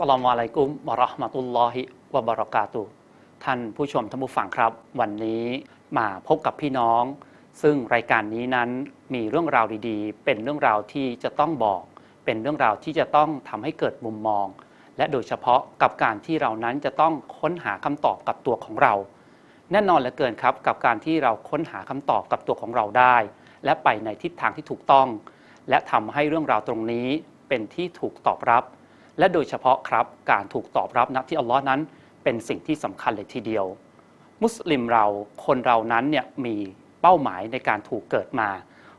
สลามอะลัยกุมวะราะห์มะตุลลอฮิวะบะเราะกาตุท่านผู้ชมท่านผู้ฟังครับ วันนี้มาพบกับพี่น้อง ซึ่งรายการนี้นั้นมีเรื่องราวดีๆ เป็นเรื่องราวที่จะต้องบอก เป็นเรื่องราวที่จะต้องทำให้เกิดมุมมอง และโดยเฉพาะกับการที่เรานั้นจะต้องค้นหาคำตอบกับตัวของเรา แน่นอนเหลือเกินครับ กับการที่เราค้นหาคำตอบกับตัวของเราได้ และไปในทิศทางที่ถูกต้อง และทำให้เรื่องราวตรงนี้เป็นที่ถูกตอบรับ และโดยเฉพาะครับการถูกตอบรับนับที่อัลลอฮ์นั้น เป็นสิ่งที่สำคัญเลยทีเดียว มุสลิมเราคนเรานั้นเนี่ยมีเป้าหมายในการถูกเกิดมา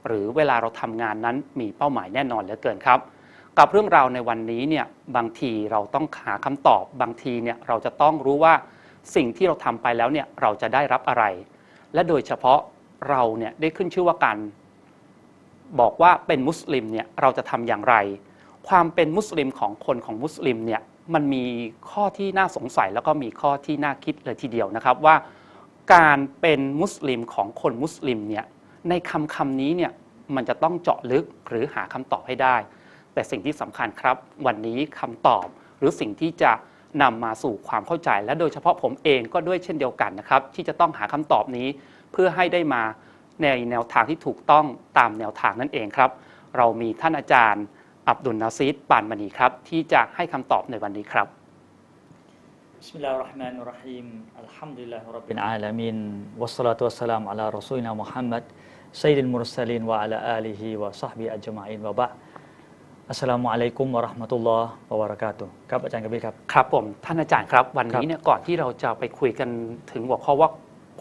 หรือเวลาเราทำงานนั้นมีเป้าหมายแน่นอนเหลือเกินครับ กับเรื่องราวในวันนี้เนี่ยบางทีเราต้องหาคำตอบบางทีเนี่ยเราจะต้องรู้ว่าสิ่งที่เราทำไปแล้วเนี่ยเราจะได้รับอะไร และโดยเฉพาะเราเนี่ยได้ขึ้นชื่อว่าการบอกว่าเป็นมุสลิมเนี่ยเราจะทำอย่างไร ความเป็นมุสลิมของคนของมุสลิมเนี่ยมันมีข้อที่น่าสงสัยแล้วก็มีข้อที่น่าคิดเลยทีเดียวนะครับว่า การเป็นมุสลิมของคนมุสลิมเนี่ยในคำคำนี้เนี่ยมันจะต้องเจาะลึกหรือหาคำตอบให้ได้ แต่สิ่งที่สำคัญครับ วันนี้คำตอบหรือสิ่งที่จะนำมาสู่ความเข้าใจ และโดยเฉพาะผมเองก็ด้วยเช่นเดียวกันนะครับ ที่จะต้องหาคำตอบนี้เพื่อให้ได้มาในแนวทางที่ถูกต้องตามแนวทางนั่นเองครับ เรามีท่านอาจารย์ อับดุลนาซีดปานมณีครับ ที่จะให้คำตอบในวันนี้ครับ بسم الله الرحمن الرحيم الحمد لله رب العالمين والصلاة والسلام على رسولنا محمد سيد المرسلين وعلى آله وصحبه أجمعين وبعد السلام عليكم ورحمة الله وبركاته ครับอาจารย์กบิลครับ ครับผมท่านอาจารย์ครับ วัน ครั นี้ บ เนี่ยก่อนที่เราจะไปคุยกันถึงหัวข้อว่า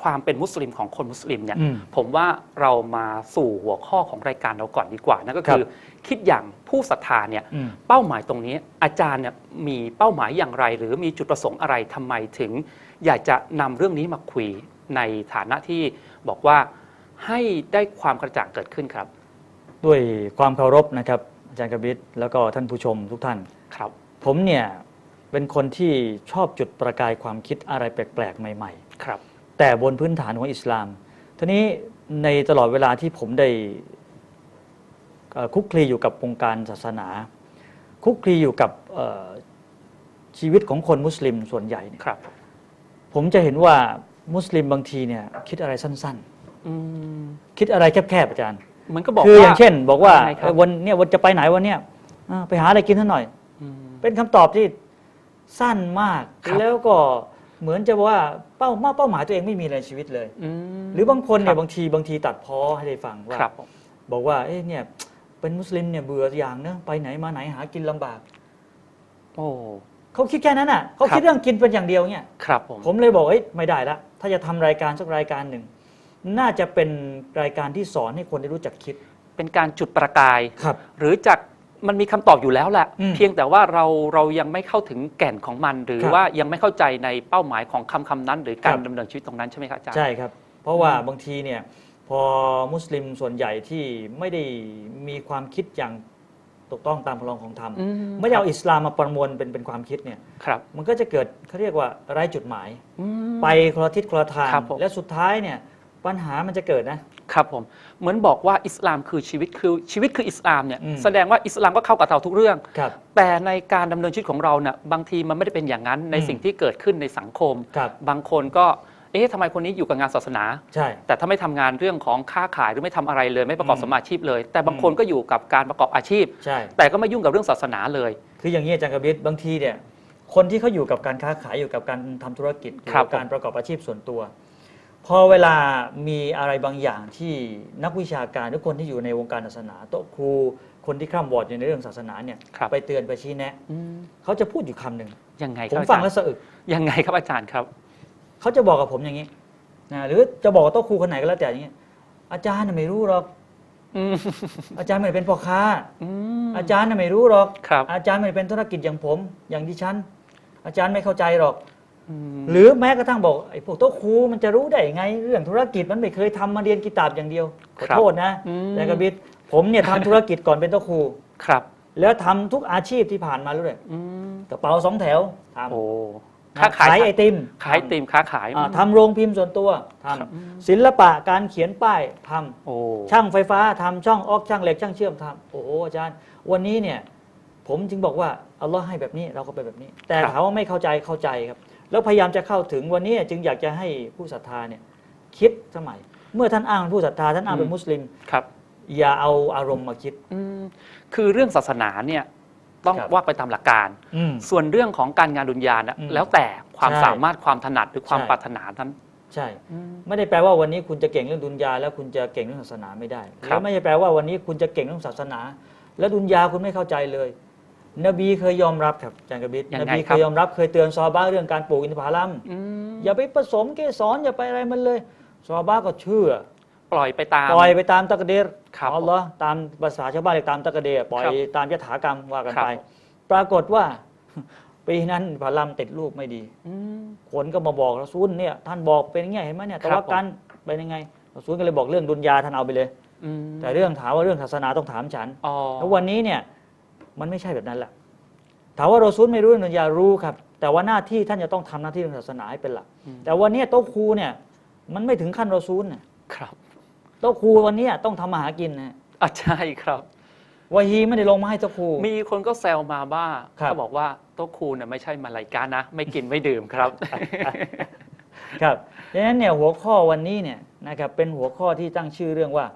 ความเป็นมุสลิมของคนมุสลิมเนี่ย อืมผมว่าเรามาสู่หัวข้อของรายการเราก่อนดีกว่านั่นก็คือ คิดอย่างผู้ศรัทธาเนี่ยอืม เป้าหมายตรงนี้ อาจารย์เนี่ยมีเป้าหมายอย่างไร หรือมีจุดประสงค์อะไรทำไมถึง อยากจะนำเรื่องนี้มาคุยในฐานะที่บอกว่าให้ได้ความกระจ่างเกิดขึ้นครับด้วยความเคารพนะครับอาจารย์กบิลแล้วก็ท่านผู้ชมทุกท่าน ครับ ผมเนี่ยเป็นคนที่ชอบจุดประกายความคิดอะไรแปลกๆ ใหม่ๆครับ แต่บนพื้นฐานของอิสลามทีนี้ในตลอดเวลาที่ผมได้เอ่อคุกคลีอยู่กับวงการศาสนา คุกคลีอยู่กับเอ่อชีวิตของคนมุสลิมส่วนใหญ่เนี่ยครับ ผมจะเห็นว่ามุสลิมบางทีเนี่ยคิดอะไรสั้นอืมๆคิดอะไรแคบๆอาจารย์เหมันก็บอกคือว่าอย่างเช่น บอกว่ายังไงครับเอ้ยวันเนี่ยวันจะไปไหนวันเนี้ยอ่าไปหาอะไรกินท่าหน่อยอืมเป็นคำตอบที่สั้นมากครับแล้วก็ เหมือนจะว่าเป้าเป้าหมายตัวเองไม่มีในชีวิตเลยมหรือบางคนเนี่คยรับบางทีบางทีตัดพ้อให้ได้ฟังว่าครับผมบอกว่าเอ๊ะเนี่ยเป็นมุสลิมเนี่ยเบื่ออย่างเนอะไปไหนมาไหนหากินลำบาก โอ้เขาคิดแค่นั้นอะเขาครับคิดเรื่องกินเป็นอย่างเดียวเนี่ยครับผมผมเลยบอกเอ้ยไม่ได้ละถ้าจะทำรายการสักรายการหนึ่ง น่าจะเป็นรายการที่สอนให้คนได้รู้จักคิด เป็นการจุดประกายครับ หรือจาก มันมีคำตอบอยู่แล้วแหละอืมเพียงแต่ว่าเราเรายังไม่เข้าถึงแก่นของมัน หรือครับว่ายังไม่เข้าใจในเป้าหมายของคำคำนั้น หรือการครับดำเนินชีวิตตรงนั้นใช่ไหมครับอาจารย์ ใช่ครับ เพราะว่าบางทีเนี่ยพอมุสลิมส่วนใหญ่ที่ไม่ได้มีความคิดอย่างถูกต้องตามพลังของธรรม อืไม่ได้เอาอิสลามมาประมวลเป็นเป็นความคิดเนี่ยครับมันก็จะเกิดเขาเรียกว่าไร้จุดหมาย อืม ไปคนละทิศคนละทาง ครับผมและสุดท้ายเนี่ย ปัญหามันจะเกิดนะ ครับผมเหมือนบอกว่าอิสลามคือชีวิตคือชีวิตคืออิสลามเนี่ยอืม แสดงว่าอิสลามก็เข้ากับเราทุกเรื่อง ครับ แต่ในการดำเนินชีวิตของเราเนี่ยบางทีมันไม่ได้เป็นอย่างนั้นในอืม สิ่งที่เกิดขึ้นในสังคม ครับบางคนก็เอ๊ะทำไมคนนี้อยู่กับงานศาสนา ใช่ แต่ถ้าไม่ทำงานเรื่องของค้าขายหรือไม่ทำอะไรเลย ไม่ประกอบอืมสมมาชีพเลย แต่บางคนอืม ก็อยู่กับการประกอบอาชีพ ใช่ แต่ก็ไม่ยุ่งกับเรื่องศาสนาเลย คืออย่างนี้อาจารย์กบิศบางทีเนี่ยคนที่เขาอยู่กับการค้าขายอยู่กับการทำธุรกิจอยู่ครับกับการประกอบอาชีพส่วนตัว พอเวลามีอะไรบางอย่างที่นักวิชาการหรือคนที่อยู่ในวงการศาสนา โต๊ะครูคนที่ข้ามบอร์ดอยู่ในเรื่องศาสนาเนี่ยครับไปเตือนไปชี้แนะอืมเขาจะพูดอยู่คำหนึ่งยังไงคผรับมอาฟัจางรแล้วย์สะอึกยังไงครับอาจารย์ครับ เขาจะบอกกับผมอย่างนี้นะหรือจะบอกกับโต๊ะครูคนไหนก็แล้วแต่อย่างนี้อาจารย์น่ะไม่รู้หรอกอืมอาจารย์ไม่ได้เป็นพ่อค้า อืม อาจารย์น่ะไม่รู้หรอก ครับอาจารย์ไม่ได้เป็นธุรกิจอย่างผม อย่างดิฉัน อาจารย์ไม่เข้าใจหรอก อืมหรือแม้กระทั่งบอกไอ้พวกโต๊ะครูมันจะรู้ได้ยังไง เรื่องธุรกิจมันไม่เคยทำมาเรียนกีตาบอย่างเดียวขอโทษนะอืม แต่กระบิดผมเนี่ยทำธุรกิจก่อนเป็นโต๊ะครูครับแล้วทำทุกอาชีพที่ผ่านมาเลยอืมกระเป๋าสองแถวทำโอ้นะค้าขายขายไอติมขายไอติมค้าขาย อ่าทำโรงพิมพ์ส่วนตัวทครับำศิลปะการเขียนป้ายทำ โอ้ ช่างไฟฟ้าทำช่องออกช่างเหล็กช่างเชื่อมทำโอ้โหอาจารย์ วันนี้เนี่ย ผมจึงบอกว่าอัลลอฮ์ให้แบบนี้เราก็ไปแบบนี้ แต่ครับ ถามว่าไม่เข้าใจเข้าใจครับ แล้วพยายามจะเข้าถึงวันนี้จึงอยากจะให้ผู้ศรัทธาเนี่ยคิดสมัย เมื่อท่านอ้างเป็นผู้ศรัทธาท่านอ้างเป็นมุสลิม ครับ อย่าเอาอารมณ์มาคิด อืมคือเรื่องศาสนาเนี่ยต้องครับ ว่าไปตามหลักการ อืม ส่วนเรื่องของการงานดุนยานะอืมแล้วแต่ความใช่สามารถความถนัดหรือความใช่ ปรารถนานั้นใช่ไม่ได้แปลว่าวันนี้คุณจะเก่งเรื่องดุนยาแล้วคุณจะเก่งเรื่องศาสนาไม่ได้ครับ และไม่ใช่แปลว่าวันนี้คุณจะเก่งเรื่องศาสนา แล้วดุนยาคุณไม่เข้าใจเลย นบีเคยยอมรับครับอาจารย์กบิดยังนไงบีคเครับ ยยอมรับเคยเตือนซอฮาบ้าเรื่องการปลูกอินทผลัม อืมอย่าไปผสมเกสรอย่าไปอะไรมันเลยซอฮาบ้าก็เชื่อ ปล่อยไปตาม ปล่อยไปตามตักเดรครับอัลลอฮ์ตามภาษาชาวบ้านเรียกตามตักเดรปล่อยครับตามยถากรรมว่ากันครับ ไป ปรากฏว่า ปีนั้นผลัมติดลูกไม่ดี อืม คนก็มาบอกรอซูลเนี่ยท่านบอกเป็นอย่างเงี้ยเห็นไหมเนี่ยแต่ครับว่ากันเป็นยังไงรอซูลก็เลยบอกเรื่องดุนยาท่านเอาไปเลย อืมแต่เรื่องถามว่าเรื่องศาสนาต้องถามฉัน อ๋อ แล้ววันนี้เนี่ย มันไม่ใช่แบบนั้นแหละถามว่ารอซูลไม่รู้เรื่องดุนยารู้ครับ แต่ว่าหน้าที่ท่านจะต้องทำหน้าที่เรื่องศาสนาให้เป็นหลักอืมแต่วันนี้โต๊ะครูเนี่ย มันไม่ถึงขั้นรอซูลน่ะครับโต๊ะครูวันนี้ต้องทำมาหากินนะอะใช่ครับวะฮีไม่ได้ลงมาให้โต๊ะครู มีคนก็แซวมาว่าครับเขาบอกว่าโต๊ะครูเนี่ยไม่ใช่มาลายกานะ ไม่กินไม่ดื่มครับ ครับดังนั้นเนี่ยหัวข้อวันนี้เนี่ยนะครับเป็นหัวข้อที่ตั้งชื่อเรื่องว่า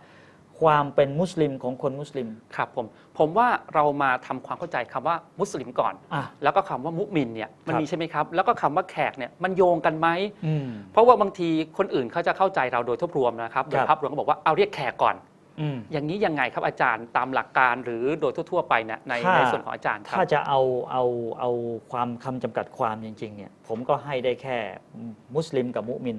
ความเป็นมุสลิมของคนมุสลิม ครับผมผมว่าเรามาทำความเข้าใจคำว่ามุสลิมก่อน อะ แล้วก็คำว่ามุมินเนี่ยมันครับมีใช่ไหมครับ แล้วก็คำว่าแขกเนี่ยมันโยงกันไหม อืม เพราะว่าบางทีคนอื่นเขาจะเข้าใจเราโดยทั่วรวมนะครับโดยครับ ภาพรวมก็บอกว่าเอาเรียกแขกก่อน อืม อย่างนี้ยังไงครับอาจารย์ตามหลักการหรือโดยทั่ว ๆ ไปเนี่ยในถ้า ในส่วนของอาจารย์ครับถ้าจะเอาเอาเอาความคำจำกัดความจริงๆเนี่ยผมก็ให้ได้แค่มุสลิมกับมุมิน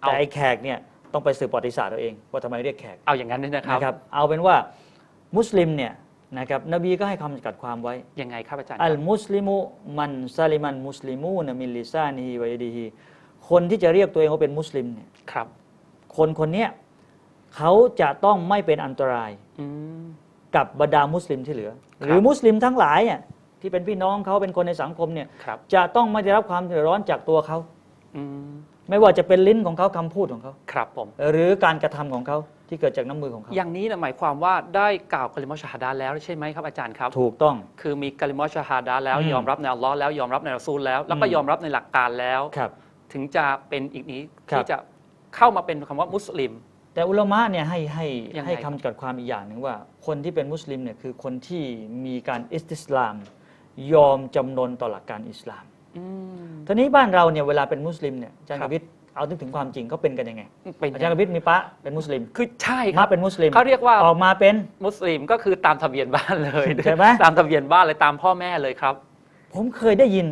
เอา แต่ไอ้แขกเนี่ย ต้องไปสืบประวัติศาสตร์เอาเองว่าทำไมเรียกแขกเอาอย่างนั้นด้วยนะครับ นะครับเอาเป็นว่ามุสลิมเนี่ยนะครับนบีก็ให้คำจำกัดความไว้ ยังไงครับอาจารย์อัลมุสลิมุมันซาลิมันมุสลิมูนมิลลิซานีฮิวะยดีฮีคนที่จะเรียกตัวเองว่าเป็นมุสลิมเนี่ยครับคนคนเนี้ยเขาจะต้องไม่เป็นอันตรายอืม กับบรรดามุสลิมที่เหลือครับหรือมุสลิมทั้งหลายเนี่ยที่เป็นพี่น้องเขาเป็นคนในสังคมเนี่ยครับ จะต้องไม่ได้รับความเดือดร้อนจากตัวเขา อืม ไม่ว่าจะเป็นลิ้นของเขาคำพูดของเขาครับผมหรือการกระทำของเขาที่เกิดจากน้ำมือของเขาอย่างนี้นะหมายความว่าได้กล่าวกลิมอชฮาดาแล้วใช่ไหมครับอาจารย์ครับ ถูกต้องคือมีกลิมอชฮาดาแล้วอืมยอมรับในอัลลอฮ์แล้วยอมรับในรอซูลแล้ว แล้วก็อืมยอมรับในหลักการแล้วครับ ถึงจะเป็นอีกนี้ครับที่จะเข้ามาเป็นคำว่ามุสลิม แต่อุลามะเนี่ยให้ให้ยังไงให้ครับคำจำกัดความอีกอย่างหนึ่งว่า คนที่เป็นมุสลิมเนี่ยคือคนที่มีการอิสติสลาม ยอมจำนนต่อหลักการอิสลามอืม ทีนี้บ้านเราเนี่ยเวลาเป็นมุสลิมเนี่ยอาจารย์ครักบวิทย์เอาถึงถึงความจริงเขาเป็นกันยังไงเป็นอาจารย์กวิทย์มีปะเป็นมุสลิม คือใช่คมารับเป็นมุสลิมเขาเรียกว่าออกมาเป็นมุสลิมก็คือตามทะเบียนบ้านเลยใช่ไหมตามทะเบียนบ้านเลยตามพ่อแม่เลยครับ ผมเคยได้ยิน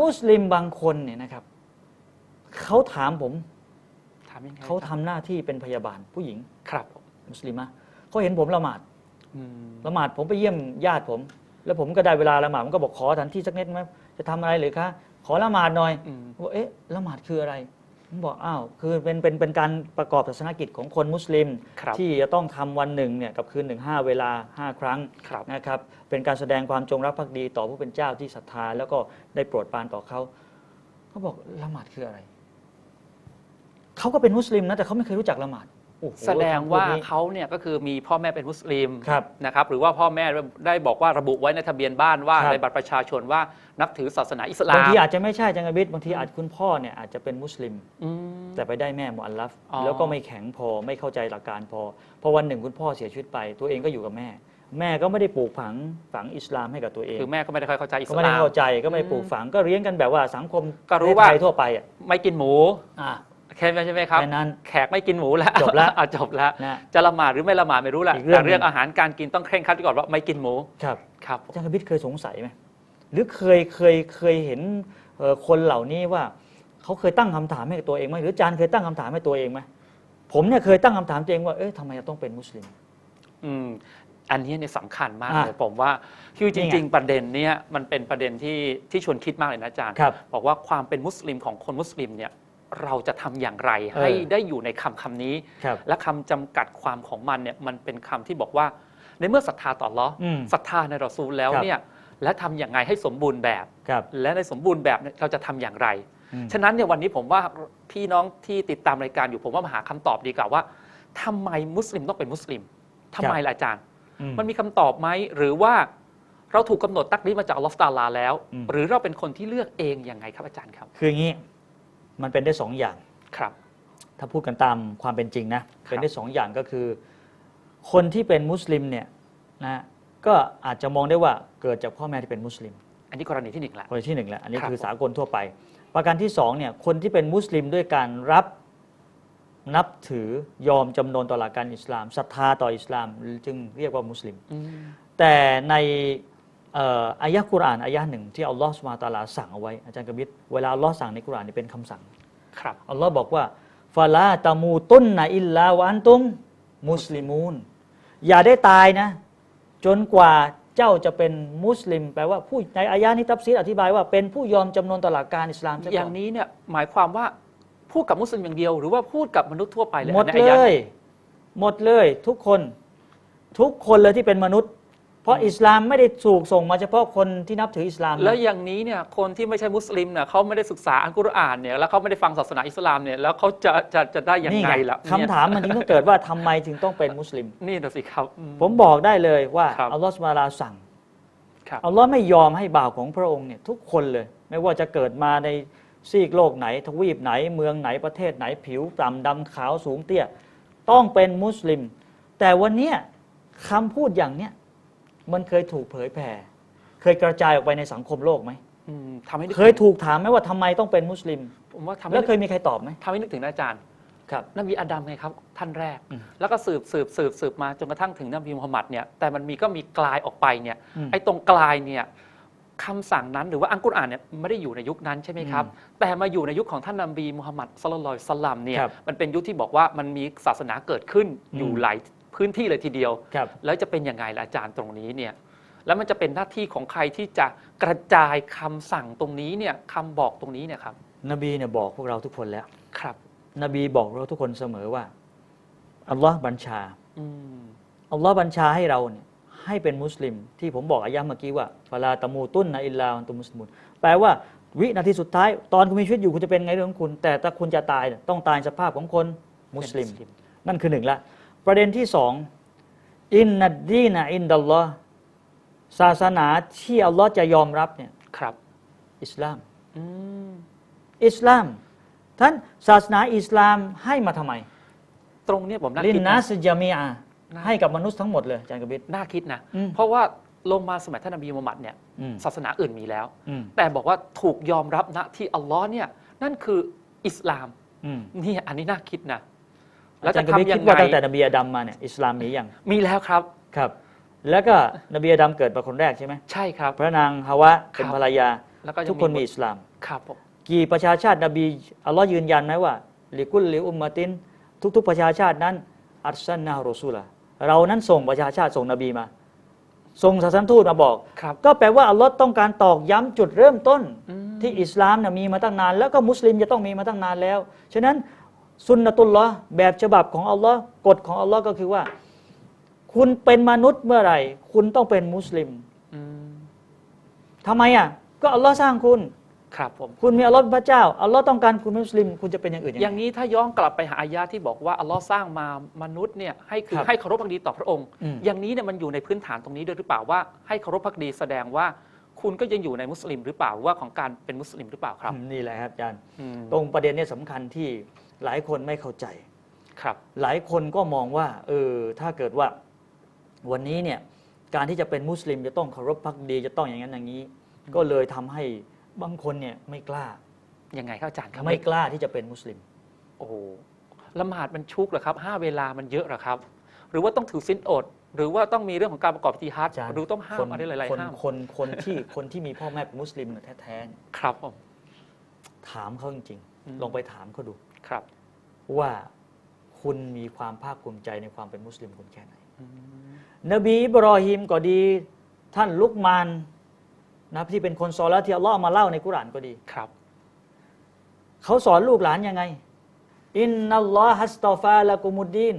มุสลิมบางคนเนี่ยนะครับเขาถามผมถามยังไงเขาทำหน้าที่เป็นพยาบาลผู้หญิงครับผมมุสลิมะเขาเห็นผมละหมาดอืมละหมาดผมไปเยี่ยมญาติผม แล้วผมก็ได้เวลาละหมาดผมก็บอกขอทันที่สักนิดไหม จะทำอะไรหรือคะ ขอละหมาดหน่อยอืมผมบอกเอ๊ะละหมาดคืออะไรผมบอกอ้าวคือเป็นเป็นเป็นการประกอบศาสนกิจของคนมุสลิมครับที่จะต้องทำวันหนึ่งเนี่ยกับคืนหนึ่งห้าเวลาห้าครั้งครับนะครับเป็นการแสดงความจงรักภักดีต่อผู้เป็นเจ้าที่ศรัทธา แล้วก็ได้โปรดปรานต่อเขาเขาบอกละหมาดคืออะไรเขาก็เป็นมุสลิมนะแต่เขาไม่เคยรู้จักละหมาด โอ้โหแสดงว่าคำพูนี้ เขาเนี่ยก็คือมีพ่อแม่เป็นมุสลิมครับนะครับหรือว่าพ่อแม่ได้บอกว่าระบุไว้ในทะเบียนบ้านว่าครับ ในบัตรประชาชนว่านับถือศาสนาอิสลาบางมทีอาจจะไม่ใช่จังกบิดบางทีอาจคุณพ่อเนี่ยอาจจะเป็นมุสลิม อืม แต่ไปได้แม่มุอัลลัฟอ๋อ แล้วก็ไม่แข็งพอไม่เข้าใจหลักการพอพอวันหนึ่งคุณพ่อเสียชีวิตไป ตัวเองก็อยู่กับแม่ แม่ก็ไม่ได้ปลูกฝังฝังอิสลามให้กับตัวเองคือแม่ก็ไม่ได้ค่อยเข้าใจอิสก็ไม่ได้ลาม เข้าใจก็ไม่ได้ปลูกฝังก็เลี้ยงกันแบบว่าสังคมก็รู้ว่าไทยทั่วไปอะไม่กินหมู อะ แค่นั้นใช่ไหมครับ แค่นั้น แขกไม่กินหมูแล้วจบแล้วอะจบแล้ว นะ จะละหมาดหรือไม่ละหมาดไม่รู้แหละอีกเรื่อง แต่เรื่องหนึ่งอาหารการกินต้องเคร่งครัดก่อนว่าไม่กินหมูครับครับอาจารย์กบิดเคยสงสัยไหมหรือเคยเคยเคยเห็นเอ่อคนเหล่านี้ว่าเขาเคยตั้งคำถามให้กับตัวเองไหมหรืออาจารย์เคยตั้งคำถามให้ตัวเองไหมผมเนี่ยเคยตั้งคำถามตัวเองว่าเอ๊ะทำไมจะต้องเป็นมุสลิม อืมอันนี้เนี่ยสำคัญมากอะเลยผมว่าคือจนี่ไงริงๆ ประเด็นเนี้ยมันเป็นประเด็นที่ที่ชวนคิดมากเลยนะอาจารย์ ครับ บอกว่าความเป็นมุสลิมของคนมุสลิมเนี่ย เราจะทำอย่างไรเออให้ได้อยู่ในคำคำนี้ ครับ และคำจำกัดความของมันเนี่ยมันเป็นคำที่บอกว่า ในเมื่อศรัทธาต่ออัลเลอฮ์อืมศรัทธาในรอซูลแล้วครับ เนี่ยและทำอย่างไรให้สมบูรณ์แบบ ครับ และในสมบูรณ์แบบเนี่ยเราจะทำอย่างไร อืม ฉะนั้นเนี่ยวันนี้ผมว่าพี่น้องที่ติดตามรายการอยู่ผมว่ามาหาคำตอบดีกว่าว่าทำไมมุสลิมต้องเป็นมุสลิมทำไมล่ะอาจารย์ อื มันมีคำตอบไหมหรือว่าเราถูกกำหนดตักนี้มาจากอัลลอฮฺตาลาแล้ว อืม หรือเราเป็นคนที่เลือกเองยังไงครับอาจารย์ครับ คืออย่างนี้ มันเป็นได้สองอย่าง ครับ ถ้าพูดกันตามความเป็นจริงนะ เป็นได้สองอย่างก็คือ คนที่เป็นมุสลิมเนี่ยนะก็อาจจะมองได้ว่าเกิดจากพ่อแม่ที่เป็นมุสลิม อันนี้กรณีที่หนึ่งละคนที่หนึ่งแหละอันนี้ครับคือสากลทั่วไป ประการที่สองเนี่ยคนที่เป็นมุสลิมด้วยการรับนับถือยอมจำนนต่อหลักการอิสลามศรัทธาต่ออิสลาม จึงเรียกว่ามุสลิมอืมแต่ในเอ่ออายะห์กุรอานอายะห์หนึ่งที่อัลลอฮฺสุบฮานะฮูวะตะอาลาสั่งเอาไว้อาจารย์กบิดเวลาอัลลอฮ์สั่งในกุรอานนี่เป็นคำสั่งครับอัลลอฮ์บอกว่าฟาลาตามูตุนนะอิลลาวะอันตุม มุสลิมูนอย่าได้ตายนะ จนกว่าเจ้าจะเป็นมุสลิม แปลว่าผู้ในอายะห์นี้ตับซีรอธิบายว่าเป็นผู้ยอมจำนนต่อหลักการอิสลามซะก่อย่างนี้เนี่ยหมายความว่าพูดกับมุสลิมอย่างเดียว หรือว่าพูดกับมนุษย์ทั่วไปเลยหมดในเลอายะห์ยหมดเลยทุกคน ทุกคนเลยที่เป็นมนุษย์ เพราะอิสลามไม่ได้ถูกส่งมาเฉพาะคนที่นับถืออิสลามนะแล้วอย่างนี้เนี่ยคนที่ไม่ใช่มุสลิมเนี่ยเขาไม่ได้ศึกษาอัลกุรอานเนี่ยแล้วเขาไม่ได้ฟังศาสนาอิสลามเนี่ยแล้วเขาจะจะจะได้ยังนี่ไงไงล่ะคำถามมันจึงต้องเกิดว่าทำไมถึงต้องเป็นมุสลิม นี่นะสิครับอื ผมบอกได้เลยว่าครับ อัลลอฮฺสุบฮานะฮูวะตะอาลาสั่ง ครับ อัลลอฮ์ไม่ยอมให้บ่าวของพระองค์เนี่ยทุกคนเลย ไม่ว่าจะเกิดมาในซีกโลกไหน ทวีปไหน เมืองไหนประเทศไหนผิวต่ำดำขาวสูงเตี้ย ต้องเป็นมุสลิม แต่วันเนี้ยคำพูดอย่างเนี้ย มันเคยถูกเผยแผ่ เคยกระจายออกไปในสังคมโลกไหมอืมทำให้นึกเคยถูกถามไหมว่าทำไมต้องเป็นมุสลิม ผมว่าทำให้แล้วนึกเคยมีใครตอบไหมทำให้นึกถึงนะอาจารย์ ครับ นบีอาดัมไงครับท่านแรก อืมแล้วก็สืบสืบสืบสืบมาจนกระทั่งถึงนบีมุฮัมมัดเนี่ยแต่มันมีก็มีกลายออกไปเนี่ยอืมไอ้ตรงกลายเนี่ยคำสั่งนั้นหรือว่าอัลกุรอานเนี่ยไม่ได้อยู่ในยุคนั้นใช่ไหมครับ แต่มาอยู่ในยุคของท่านนบีมุฮัมมัดสลลัลลอฮุอะลัยฮิสสลัมเนี่ยครับมันเป็นยุคที่บอกว่ามันมีศาสนาเกิดขึ้นอยู่อืม หลาย พื้นที่เลยทีเดียว ครับ แล้วจะเป็นยังไงล่ะอาจารย์ตรงนี้เนี่ยแล้วมันจะเป็นหน้าที่ของใครที่จะกระจายคำสั่งตรงนี้เนี่ยคำบอกตรงนี้เนี่ยครับนบีเนี่ยบอกพวกเราทุกคนแล้ว ครับ นบีบอกเราทุกคนเสมอว่าอัลลอฮ์บัญชาอืมอัลลอฮ์บัญชาให้เราเนี่ยให้เป็นมุสลิม ที่ผมบอกอายะห์เมื่อกี้ว่าฟาลาตะมูตุนนะอิลลาอันตุมุสลิมุนแปลว่าวินาทีสุดท้าย ตอนคุณมีชีวิตอยู่คุณจะเป็นไงเรื่องของคุณ แต่ถ้าคุณจะตายเนี่ยต้องตายสภาพของคนมุสลิม เป็น นั่นคือหนึ่งละ ประเด็นที่สองอินนัดดีนะอินดัลลอฮ์ศาสนาที่อัลลอฮ์จะยอมรับเนี่ยครับ อิสลามอืมอิสลาม ท่านศาสนาอิสลามให้มาทำไม ตรงเนี้ยผมน่าลินคิดนันะสจามีอาน่าให้กับมนุษย์ทั้งหมดเลยอาจารย์กบิดน่าคิดนะอืมเพราะว่าลงมาสมัยท่านนบีมุฮัมมัดเนี่ยอืมศาสนาอื่นมีแล้วอืมแต่บอกว่าถูกยอมรับณที่อัลลอฮ์เนี่ยนั่นคืออิสลามอืมนี่อันนี้น่าคิดนะ แล้แล้ววจะจะทำทำยัยังงไงไงตั้งแต่นบีอาดัมมาเนี่ยอิสลามมีอย่างมีแล้วครับครับ แล้วก็นบีอาดัมเกิดมาคนแรกใช่ไหมใช่ครับ พระนางฮาวะเป็นครับภรรยาแล้วก็ยังทุกคนมีอิสลามครับผมกี่ประชาชาตินบีอัลลอฮ์ยืนยันไหมว่าลิกุลลิอุมมะติน ทุก ๆ ประชาชาตินั้น อัลซันนะฮ์รอซูละเรานั้นส่งประชาชาติส่งนบีมาส่งศาสนทูตมาบอกครับก็แปลว่าอัลลอฮ์ต้องการตอกย้ำจุดเริ่มต้นอืมที่อิสลามนะมีมาตั้งนาน แล้วก็มุสลิมจะต้องมีมาตั้งนานแล้ว ฉะนั้น สุนนะตุลลอฮ์แบบฉบับของอัลลอฮ์กฎของอัลลอฮ์ก็คือว่า คุณเป็นมนุษย์เมื่อไหร่ คุณต้องเป็นมุสลิมอืมทำไมอะ ก็อัลลอฮ์สร้างคุณ ครับผม คุณมีอัลลอฮ์เป็นพระเจ้า อัลลอฮ์ต้องการคุณเป็นมุสลิม คุณจะเป็นอย่างอื่นอยัย่างงไงนี้ถ้าย้อนกลับไปหาอายะที่บอกว่าอัลลอฮ์สร้างมามนุษย์เนี่ยให้คือครับให้เคารพพักดีต่อพระองค์อืมอย่างนี้เนี่ยมันอยู่ในพื้นฐานตรงนี้ด้วยหรือเปล่าว่า ให้เคารพพักดีแสดงว่าคุณก็ยังอยู่ในมุสลิมหรือเปล่าหรือว่าของการเป็นมุสลิมหรือเปล่าครับอืมนี่แหละครับอาจารย์อืมตรงประเด็นเนี้สำคัญที่ หลายคนไม่เข้าใจ ครับ หลายคนก็มองว่าเออถ้าเกิดว่าวันนี้เนี่ยการที่จะเป็นมุสลิมจะต้องเคารพพักดีจะต้องอย่างนั้นอย่างนี้ ก็เลยทำให้บางคนเนี่ยไม่กล้ายังไงครับอาจารย์ครับไม่กล้าที่จะเป็นมุสลิม โอ้โหละหมาดมันชุกเหรอครับห้าเวลามันเยอะเหรอครับ หรือว่าต้องถือศีลอด หรือว่าต้องมีเรื่องของการประกอบพิธีฮัจญ์อาจารย์ หรือต้องห้าคมนอะไรหลายคนๆห้ามคนคนที่คนที่มีพ่อแม่เป็นมุสลิมเนี่ยแท้ๆเนี่ยครับผมถามเขาจริงอืม ๆลองไปถามเขาดู ครับ ว่าคุณมีความภาคภูมิใจในความเป็นมุสลิมคุณแค่ไหนอืมนบีอิบรอฮิมก็ดี ท่านลุกมานนะที่เป็นคนซอละที่อัลลอฮ์เอามาเล่าในกุรอานก็ดีครับเขาสอนลูกหลานยังไง อินนัลลอฮัสตอฟาละกุมุดดีน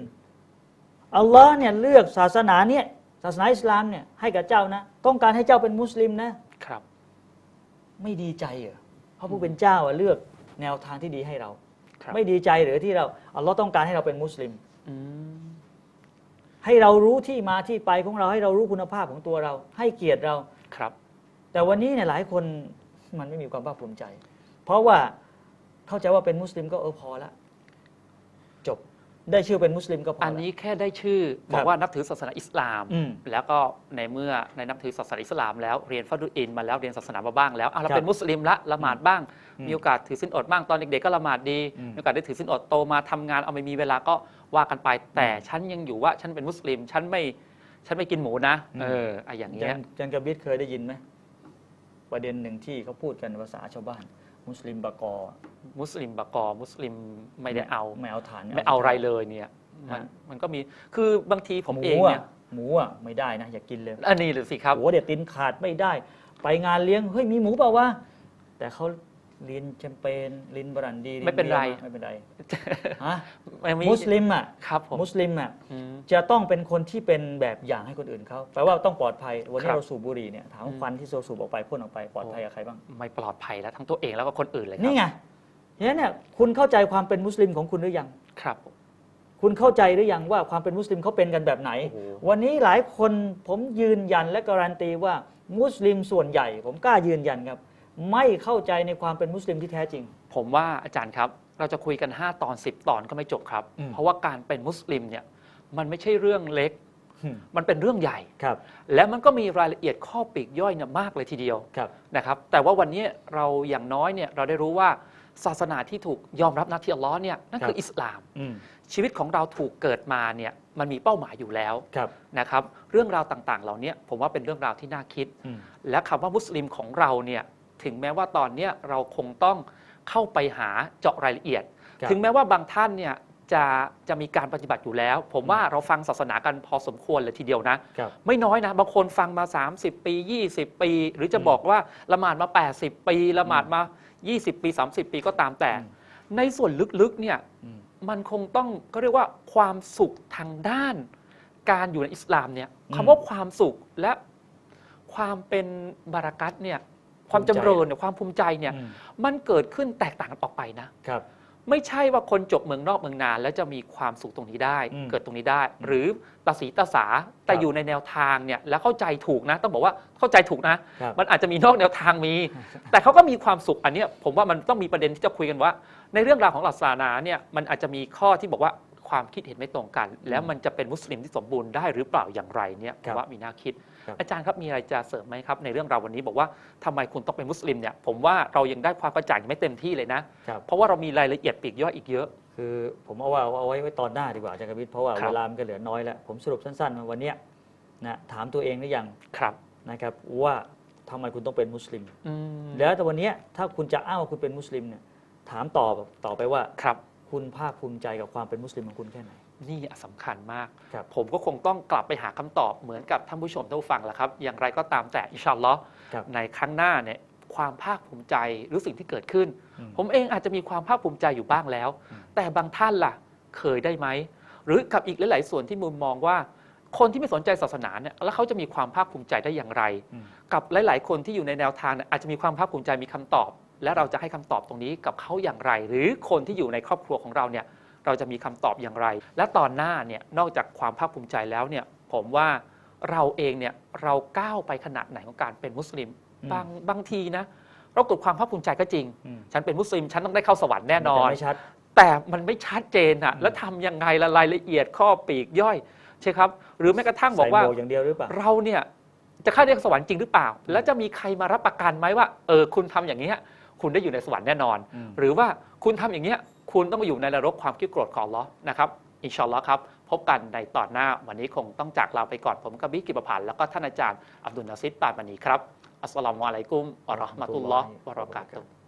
อัลลอฮ์เนี่ยเลือกศาสนาเนี่ยศาสนาอิสลามเนี่ยให้กับเจ้านะ ต้องการให้เจ้าเป็นมุสลิมนะครับ ไม่ดีใจเหรอเพราะผู้เป็นเจ้าอะเลือกแนวทางที่ดีให้เราครับ ไม่ดีใจหรือที่เราอัลลอฮ์ต้องการให้เราเป็นมุสลิมอืมให้เรารู้ที่มาที่ไปของเราให้เรารู้คุณภาพของตัวเรา ให้เกียรติเราแต่วันนี้เนี่ยหลายคนมันไม่มีความภาคภูมิใจ เพราะว่าเข้าใจว่าเป็นมุสลิมก็เออพอละจบ ได้ชื่อเป็นมุสลิมก็พออัอั นนี้แค่ได้ชื่อครับบอกว่านับถือศาสนาอิสลาม อืมแล้วก็ในเมื่อในนับถือศาสนาอิสลามแล้วเรียนฟัดุอินมาแล้วเรียนศาสนามาบ้างแล้วอะเราครับเป็นมุสลิมละละหมาดบ้างอืมมีโอกาสถือศีลอดบ้างตอนเด็กๆก็ละหมาดดีอืมมีโอกาสได้ถือศีลอดโตมาทำงานเอาไม่มีเวลาก็ว่ากันไปแต่ฉันยังอยู่ว่าฉันเป็นมุสลิมฉันไม่ฉันไม่กินหมูนะเออไอะอย่างจัเงี้ยนจันกระบิดเคยได้ยินไหมประเด็นหนึ่งที่เขาพูดกันภาษาชาวบ้าน มุสลิมบากอ มุสลิมบากอมุสลิมไม่ได้เอา ไม่เอาฐานไม่เอาอะไรเลยเนี่ยมันฮะมันก็มีคือบางทีผมหมูเองอะเนี่ยหมูอะไม่ได้นะอย่ากินเลย อันนี้หรือสิครับหัวเด็ดตินขาดไม่ได้ ไปงานเลี้ยงเฮ้ยมีหมูเปล่าวะแต่เขาลินแชมเปญลินบรันดีลิไม่เป็นไรบียาไม่เป็นไรฮะไม่มีมุสลิมอะครับผมมุสลิมอะอืม จะต้องเป็นคนที่เป็นแบบอย่างให้คนอื่นเขาแปลว่าต้องปลอดภัย วันนี้ครับ เราสูบบุหรี่เนี่ยถามว่าอืมควันที่เราสูบออกไปพ่นออกไปปลอดภัยกับใครบ้าง ไม่ปลอดภัยแล้วทั้งตัวเองแล้วก็คนอื่นเลยครันี่ไงฉะนั้นเนี่ยคุณเข้าใจความเป็นมุสลิมของคุณหรือยัง ครับผมคุณเข้าใจหรือยังว่าความเป็นมุสลิมเขาเป็นกันแบบไหน โอ้โห วันนี้หลายคนผมยืนยันและการันตีว่ามุสลิมส่วนใหญ่ ผมกล้ายืนยันครับ ไม่เข้าใจในความเป็นมุสลิมที่แท้จริง ผมว่าอาจารย์ครับ เราจะคุยกัน 5 ตอน 10 ตอนก็ไม่จบครับ อืม เพราะว่าการเป็นมุสลิมเนี่ย มันไม่ใช่เรื่องเล็กอืมมันเป็นเรื่องใหญ่ ครับ และมันก็มีรายละเอียดข้อปลีกย่อยเนี่ยมากเลยทีเดียวครับ นะครับ แต่ว่าวันนี้เราอย่างน้อยเนี่ยเราได้รู้ว่าศาสนาที่ถูกยอมรับนะที่อัลลอฮ์เนี่ยนั่นครับคืออิสลาม อืม ชีวิตของเราถูกเกิดมาเนี่ยมันมีเป้าหมายอยู่แล้วครับ นะครับ เรื่องราวต่างๆ เหล่านี้ผมว่าเป็นเรื่องราวที่น่าคิด อืม และคำว่ามุสลิมของเราเนี่ยถึงแม้ว่าตอนเนี้ยเราคงต้องเข้าไปหาเจาะรายละเอียด ครับถึงแม้ว่าบางท่านเนี่ย จะจะมีการปฏิบัติอยู่แล้ว ผมว่าเราฟังศาสนากันพอสมควรเลยทีเดียวนะ ครับ ไม่น้อยนะ บางคนฟังมา 30 ปี 20 ปี หรือจะอืมบอกว่าละหมาดมา 80 ปีละหมาดมา 20 ปี 30 ปีก็ตามแต่ อืม ในส่วนลึกๆเนี่ย อืม มันคงต้องก็เรียกว่าความสุขทางด้าน การอยู่ในอิสลามเนี่ยอืมคำว่าความสุขและความเป็นบารากัตเนี่ยความภูมิใจจำเริญเนี่ยความภูมิใจเนี่ยอืม มันเกิดขึ้นแตกต่างกันออกไปนะ ครับ ไม่ใช่ว่าคนจบเมืองนอกเมืองนาแล้วจะมีความสุขตรงนี้ได้ อืมเกิดตรงนี้ได้ หรือตาสีตาสาแต่ครับอยู่ในแนวทางเนี่ยแล้วเข้าใจถูกนะ ต้องบอกว่าเข้าใจถูกนะ ครับ มันอาจจะมีนอกแนวทางมี แต่เขาก็มีความสุขอันเนี้ยผมว่ามันต้องมีประเด็นที่จะคุยกันว่า ในเรื่องราวของหลักศาสนาเนี่ยมันอาจจะมีข้อที่บอกว่าความคิดเห็นไม่ตรงกัน แล้วมันจะเป็นมุสลิมที่สมบูรณ์ได้หรือเปล่าอย่างไรเนี่ยผครัมบ ว่ามีน่าคิดครับ อาจารย์ครับมีอะไรจะเสริมไหมครับในเรื่องราววันนี้บอกว่าทำไมคุณต้องเป็นมุสลิมเนี่ยผมว่าเรายังได้ความกระจ่างยังไม่เต็มที่เลยนะครับเพราะว่าเรามีรายละเอียดปลีกย่อยอีกเยอะ คือผมเอาว่าเอาไว้ไว้ตอนหน้าดีกว่าอาจารย์กบิดเพราะว่าครับเวลามันก็เหลือน้อยแล้วผมสรุปสั้นๆมาวันเนี้ยนะถามตัวเองหรือยังครับนะครับว่าทำไมคุณต้องเป็นมุสลิมอืมแล้วแต่วันเนี้ยถ้าคุณจะอ้างว่าคุณเป็นมุสลิมเนี่ยถามต่อต่อไปว่าครับคุณภาคภูมิใจกับความเป็นมุสลิมของคุณแค่ไหน นี่สำคัญมาก ครับผมก็คงต้องกลับไปหาคำตอบเหมือนกับท่านผู้ชมท่านผู้ฟังแหละครับ อย่างไรก็ตามแต่อินชาอัลลอฮ์ครับ ในครั้งหน้าเนี่ยความภาคภูมิใจหรือสิ่งที่เกิดขึ้น อืม ผมเองอาจจะมีความภาคภูมิใจอยู่บ้างแล้ว อืม แต่บางท่านล่ะ เคยได้ไหม หรือกับอีกหลาย ๆ ส่วนที่มุมมองว่า คนที่ไม่สนใจศาสนาเนี่ยแล้วเขาจะมีความภาคภูมิใจได้อย่างไร อืม กับหลาย ๆ คนที่อยู่ในแนวทางเนี่ยอาจจะมีความภาคภูมิใจมีคำตอบ และเราจะให้คำตอบตรงนี้กับเขาอย่างไร หรือคนที่อยู่ในครอบครัวของเราเนี่ย เราจะมีคำตอบอย่างไร และตอนหน้าเนี่ยนอกจากความภาคภูมิใจแล้วเนี่ยผมว่าเราเองเนี่ยเราก้าวไปขนาดไหนของการเป็นมุสลิมอืมบางบางทีนะเราเกิดความภาคภูมิใจก็จริงอืมฉันเป็นมุสลิมฉันต้องได้เข้าสวรรค์แน่นอนแต่ไม่ชัดแต่มันไม่ชัดเจนอะอืมแล้วทำยังไงละรายละเอียดข้อปลีกย่อยใช่ครับ หรือแม้กระทั่งบอกว่าใส่หมวกอย่างเดียวหรือเปล่าเราเนี่ยจะเข้าได้สวรรค์จริงหรือเปล่า แล้วจะมีใครมารับประกันไหมว่าเออคุณทำอย่างเงี้ยคุณได้อยู่ในสวรรค์แน่นอนอืมหรือว่าคุณทำอย่างเงี้ย คุณต้องมาอยู่ในระรกความคิดโกรธของล้อนะครับอินชอัลลอครับ พบกันในตอนหน้าวันนี้คงต้องจากลาไปก่อนผมกับบิ๊กกิบพันธ์แล้วก็ท่านอาจารย์อับดุลนาซิดปานมานีครับอัสสลามุอะลัยกุมวะเราะห์มะตุลลอฮ์วะบะเรากาตุ